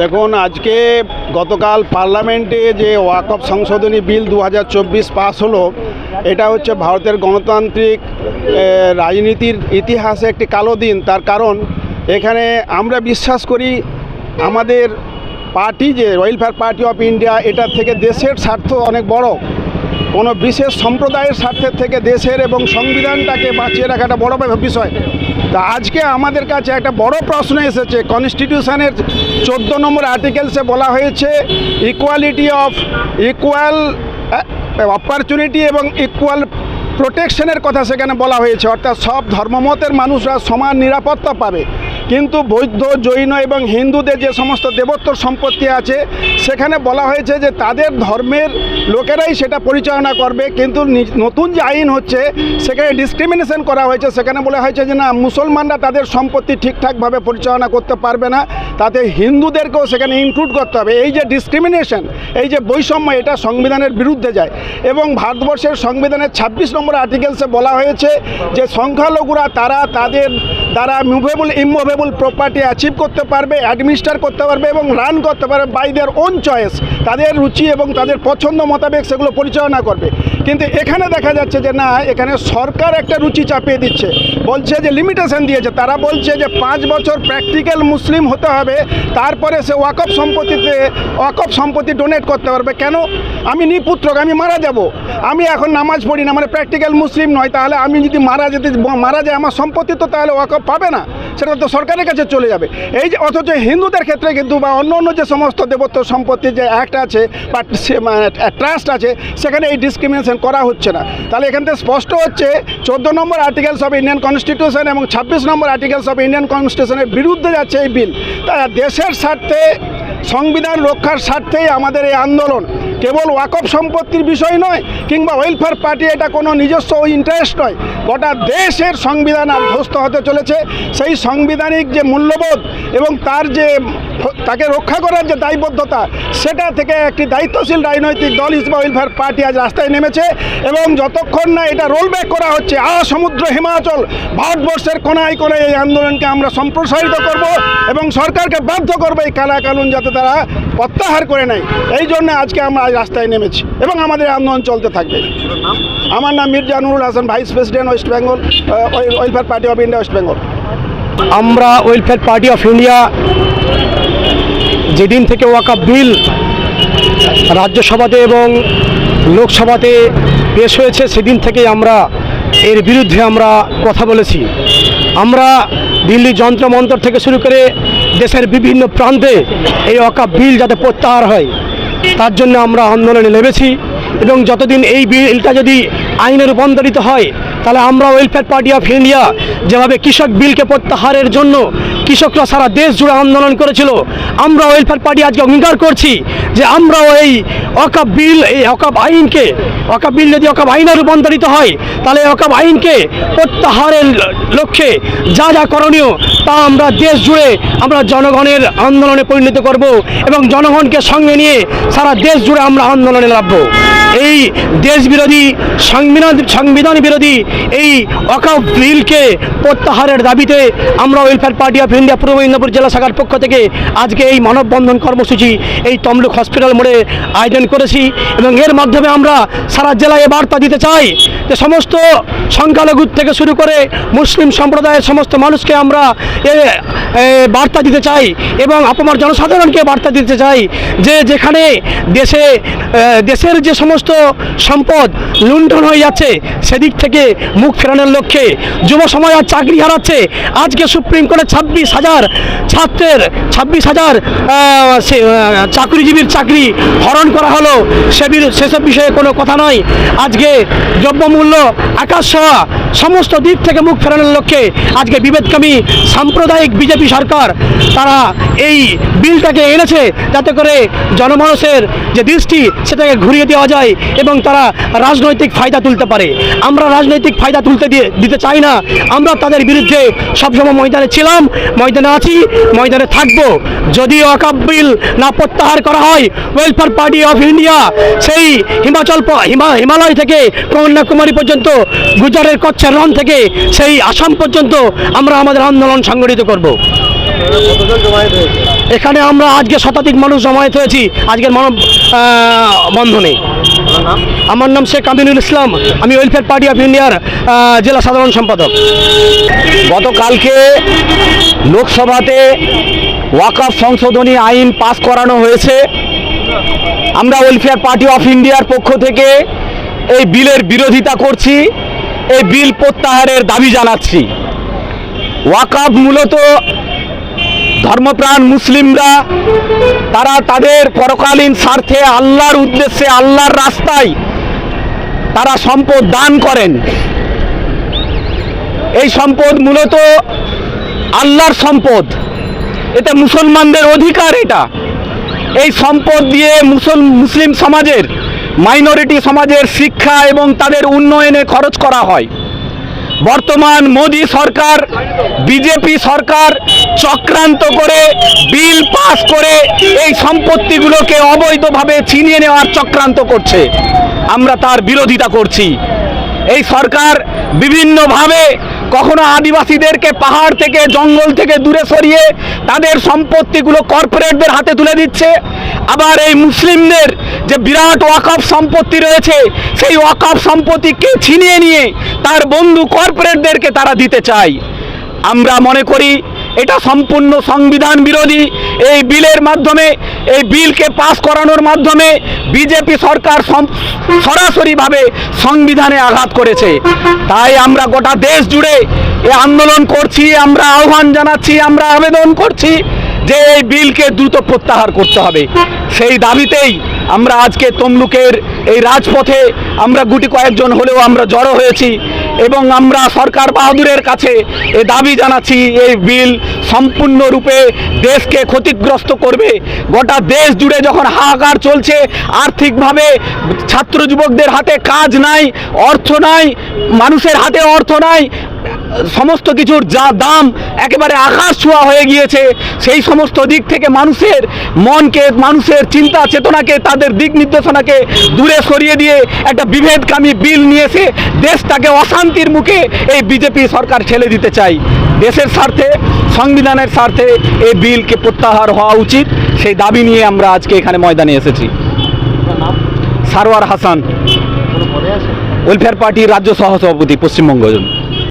দেখুন, আজকে গতকাল পার্লামেন্টে যে ওয়াকফ সংশোধনী বিল দু পাস হলো, এটা হচ্ছে ভারতের গণতান্ত্রিক রাজনীতির ইতিহাসে একটি কালো দিন। তার কারণ, এখানে আমরা বিশ্বাস করি আমাদের পার্টি যে ওয়েলফেয়ার পার্টি অফ ইন্ডিয়া এটার থেকে দেশের স্বার্থ অনেক বড়। কোনো বিশেষ সম্প্রদায়ের স্বার্থের থেকে দেশের এবং সংবিধানটাকে বাঁচিয়ে রাখা একটা বড় বিষয়। তা আজকে আমাদের কাছে একটা বড় প্রশ্ন এসেছে। কনস্টিটিউশনের চোদ্দ নম্বর আর্টিকেলসে বলা হয়েছে, ইকুয়ালিটি অফ ইকুয়াল অপরচুনিটি এবং ইকুয়াল প্রোটেকশনের কথা সেখানে বলা হয়েছে। অর্থাৎ সব ধর্মমতের মানুষরা সমান নিরাপত্তা পাবে। কিন্তু বৌদ্ধ, জৈন এবং হিন্দুদের যে সমস্ত দেবোত্তর সম্পত্তি আছে, সেখানে বলা হয়েছে যে তাদের ধর্মের লোকেরাই সেটা পরিচালনা করবে। কিন্তু নতুন যে আইন হচ্ছে, সেখানে ডিসক্রিমিনেশন করা হয়েছে। সেখানে বলা হয়েছে যে না, মুসলমানরা তাদের সম্পত্তি ঠিকঠাকভাবে পরিচালনা করতে পারবে না। তাতে হিন্দুদেরকেও সেখানে ইনক্লুড করতে হবে। এই যে ডিসক্রিমিনেশন এই যে বৈষম্য, এটা সংবিধানের বিরুদ্ধে যায়। এবং ভারতবর্ষের সংবিধানের ছাব্বিশ নম্বর আর্টিকেলসে বলা হয়েছে যে সংখ্যালঘুরা তারা তাদের দ্বারা মুভেবল ইমুভেবল প্রপার্টি অ্যাচিভ করতে পারবে অ্যাডমিনিস্টার করতে পারবে এবং রান করতে পারবে বাই দেয়ার ওন চয়েস তাদের রুচি এবং তাদের পছন্দ মোতাবেক সেগুলো পরিচালনা করবে। কিন্তু এখানে দেখা যাচ্ছে যে না, এখানে সরকার একটা রুচি চাপিয়ে দিচ্ছে। বলছে যে লিমিটেশন দিয়েছে। তারা বলছে যে পাঁচ বছর প্র্যাকটিক্যাল মুসলিম হতে হবে, তারপরে সে ওয়াকফ সম্পত্তিতে ওয়াকফ সম্পত্তি ডোনেট করতে পারবে। কেন? আমি নিপুত্রক, আমি মারা যাব। আমি এখন নামাজ পড়ি না মানে প্র্যাকটিক্যাল মুসলিম নয়, তাহলে আমি যদি মারা যেতে, মারা যায় আমার সম্পত্তি তো তাহলে ওয়াকফ পাবে না। সেটা তো সরকারের কাছে চলে যাবে। এই যে অথচ হিন্দুদের ক্ষেত্রে কিন্তু বা অন্য অন্য যে সমস্ত দেবত্ব সম্পত্তির যে অ্যাক্ট আছে বা ট্রাস্ট আছে, সেখানে এই ডিসক্রিমিনেশন করা হচ্ছে না। তাহলে এখান থেকে স্পষ্ট হচ্ছে, চোদ্দ number articles of Indian constitution এবং ছাব্বিশ নম্বর আর্টিকেলস অফ ইন্ডিয়ান কনস্টিটিউশনের বিরুদ্ধে যাচ্ছে এই বিল তাই দেশের স্বার্থে, সংবিধান রক্ষার স্বার্থেই আমাদের এই আন্দোলন। কেবল ওয়াকফ সম্পত্তির বিষয় নয়, কিংবা ওয়েলফেয়ার পার্টি এটা কোনো নিজস্ব ইন্টারেস্ট নয়। গোটা দেশের সংবিধান ধ্বস্ত হতে চলেছে। সেই সাংবিধানিক যে মূল্যবোধ এবং তার যে তাকে রক্ষা করার যে দায়বদ্ধতা, সেটা থেকে একটি দায়িত্বশীল রাজনৈতিক দল হিসেবে ওয়েলফেয়ার পার্টি আজ রাস্তায় নেমেছে এবং যতক্ষণ না এটা রোল ব্যাক করা হচ্ছে আ সমুদ্র হিমাচল ভারতবর্ষের কোনায় কোনায় এই আন্দোলনকে আমরা সম্প্রসারিত করব এবং সরকারকে বাধ্য করব এই কালা কানুন যাতে তারা প্রত্যাহার করে নেয়। এই জন্য আজকে আমরা আজ রাস্তায় নেমেছি এবং আমাদের আন্দোলন চলতে থাকবে। আমার নাম Mirza Nurul Hasan vice president West Bengal welfare party of India West Bengal আমরা ওয়েলফেয়ার পার্টি অফ ইন্ডিয়া যেদিন থেকে ওয়াকাপ বিল রাজ্যসভাতে এবং লোকসভাতে পেশ হয়েছে, সেদিন থেকে আমরা এর বিরুদ্ধে আমরা কথা বলেছি। আমরা দিল্লি যন্ত্রমন্ত্র থেকে শুরু করে দেশের বিভিন্ন প্রান্তে এই ওয়াকাপ বিল যাতে প্রত্যাহার হয়। তার জন্য আমরা আন্দোলনে নেমেছি এবং যতদিন এই বিলটা যদি আইনে রূপান্তরিত হয় তাহলে আমরা ওয়েলফেয়ার পার্টি অফ ইন্ডিয়া যেভাবে কৃষক বিলকে প্রত্যাহারের জন্য কৃষকরা সারা দেশ জুড়ে আন্দোলন করেছিল, আমরা ওয়েলফেয়ার পার্টি আজকে অঙ্গীকার করছি যে আমরাও এই অকাপ বিল, এই অকাপ আইনকে অকাপ বিল যদি অকাপ আইনে রূপান্তরিত হয়, তাহলে অকাপ আইনকে প্রত্যাহারের লক্ষ্যে যা যা করণীয় তা আমরা দেশ জুড়ে আমরা জনগণের আন্দোলনে পরিণত করব এবং জনগণকে সঙ্গে নিয়ে সারা দেশ জুড়ে আমরা আন্দোলনে নামবো। এই দেশ বিরোধী সংবিধান সংবিধান বিরোধী এই অকাপ বিলকে প্রত্যাহারের দাবিতে আমরা ওয়েলফেয়ার পার্টি অফ ইন্ডিয়া পূর্ব মেদিনীপুর জেলা শাখার পক্ষ থেকে আজকে এই মানববন্ধন কর্মসূচি এই তমলুক হসপিটাল মোড়ে আয়োজন করেছি এবং এর মাধ্যমে আমরা সারা জেলায় বার্তা দিতে চাই যে সমস্ত সংখ্যালঘু থেকে শুরু করে মুসলিম সম্প্রদায়ের সমস্ত মানুষকে আমরা এ, বার্তা দিতে চাই এবং আপনার জনসাধারণকে বার্তা দিতে চাই যে যেখানে দেশে দেশের যে সমস্ত সম্পদ লুণ্ঠন হয়ে যাচ্ছে। সেদিক থেকে মুখ ফেরানোর লক্ষ্যে যুব সময় আর চাকরি হারাচ্ছে। আজকে সুপ্রিম কোর্টে ছাব্বিশ হাজার ছাত্রের, ছাব্বিশ হাজার চাকরিজীবীর চাকরি হরণ করা হলো। সে সেসব বিষয়ে কোনো কথা নয়। আজকে দ্রব্যমূল্য আকাশ ছোঁয়া। সমস্ত দিক থেকে মুখ ফেরানোর লক্ষ্যে আজকে বিভেদকামী সাম্প্রদায়িক বিজেপি সরকার, তারা এই বিলটাকে এনেছে যাতে করে জনমানুষের যে দৃষ্টি, সেটাকে ঘুরিয়ে দেওয়া যায় এবং তারা রাজনৈতিক ফায়দা তুলতে পারে। আমরা রাজনৈতিক ফায়দা তুলতে দিয়ে দিতে চাই না। আমরা তাদের বিরুদ্ধে সবসময় ময়দানে ছিলাম, ময়দানে আছি, ময়দানে থাকব। যদি অকাপ বিল না প্রত্যাহার করা হয় ওয়েলফেয়ার পার্টি অফ ইন্ডিয়া সেই হিমাচল হিমা- হিমালয় থেকে কন্যাকুমারী পর্যন্ত গুজরাটের কচ্ছের রন থেকে সেই আসাম পর্যন্ত আমরা আমাদের আন্দোলন সংগঠিত করব। এখানে আমরা আজকে শতাধিক মানুষ জমায়েত হয়েছি, আজকের মানব বন্ধনে। আমার নাম শেখ আমিনুল ইসলাম, আমি ওয়েলফেয়ার পার্টি অফ ইন্ডিয়ার জেলা সাধারণ সম্পাদক। গতকালকে লোকসভাতে ওয়াকফ সংশোধনী আইন পাস করানো হয়েছে। আমরা ওয়েলফেয়ার পার্টি অফ ইন্ডিয়ার পক্ষ থেকে এই বিলের বিরোধিতা করছি। এই বিল প্রত্যাহারের দাবি জানাচ্ছি। ওয়াকফ মূলত ধর্মপ্রাণ মুসলিমরা, তারা তাদের পরকালীন স্বার্থে আল্লাহর উদ্দেশ্যে আল্লাহর রাস্তায় তারা সম্পদ দান করেন। এই সম্পদ মূলত আল্লাহর সম্পদ। এটা মুসলমানদের অধিকার এটা। এই সম্পদ দিয়ে মুসল মুসলিম সমাজের মাইনরিটি সমাজের শিক্ষা এবং তাদের উন্নয়নে খরচ করা হয়। বর্তমান মোদী সরকার, বিজেপি সরকার চক্রান্ত করে, বিল পাস করে এই সম্পত্তিগুলোকে অবৈধভাবে ছিনিয়ে নেওয়ার চক্রান্ত করছে। আমরা তার বিরোধিতা করছি। এই সরকার বিভিন্নভাবে কখনো আদিবাসীদেরকে পাহাড় থেকে, জঙ্গল থেকে দূরে সরিয়ে তাদের সম্পত্তিগুলো কর্পোরেটদের হাতে তুলে দিচ্ছে। আবার এই মুসলিমদের যে বিরাট ওয়াকফ সম্পত্তি রয়েছে, সেই ওয়াকফ সম্পত্তিকে ছিনিয়ে নিয়ে তার বন্ধু কর্পোরেটদেরকে তারা দিতে চায়। আমরা মনে করি এটা সম্পূর্ণ সংবিধান বিরোধী। এই বিলের মাধ্যমে, এই বিলকে পাস করানোর মাধ্যমে বিজেপি সরকার সরাসরিভাবে সংবিধানে আঘাত করেছে। তাই আমরা গোটা দেশ জুড়ে এ আন্দোলন করছি, আমরা আহ্বান জানাচ্ছি, আমরা আবেদন করছি। যে এই বিলকে দ্রুত প্রত্যাহার করতে হবে। সেই দাবিতেই আমরা আজকে তমলুকের এই রাজপথে আমরা গুটি কয়েকজন হলেও আমরা জড়ো হয়েছি এবং আমরা সরকার বাহাদুরের কাছে এ দাবি জানাচ্ছি, এই বিল সম্পূর্ণরূপে দেশকে ক্ষতিগ্রস্ত করবে। গোটা দেশ জুড়ে যখন হাহাকার চলছে, আর্থিকভাবে ছাত্র যুবকদের হাতে কাজ নাই, অর্থ নাই, মানুষের হাতে অর্থ নাই সমস্ত কিছুর যা দাম একেবারে আকাশ ছোঁয়া হয়ে গিয়েছে সেই সমস্ত দিক থেকে মানুষের মনকে মানুষের চিন্তা চেতনাকে তাদের দিক নির্দেশনাকে দূরে সরিয়ে দিয়ে একটা বিভেদকামী বিল নিয়ে এসে দেশটাকে অশান্তির মুখে এই বিজেপি সরকার ঠেলে দিতে চাই। দেশের স্বার্থে সংবিধানের স্বার্থে এই বিলকে প্রত্যাহার হওয়া উচিত। সেই দাবি নিয়ে আমরা আজকে এখানে ময়দানে এসেছি। সারোয়ার হাসান ওয়েলফেয়ার পার্টির রাজ্য সহসভাপতি পশ্চিমবঙ্গ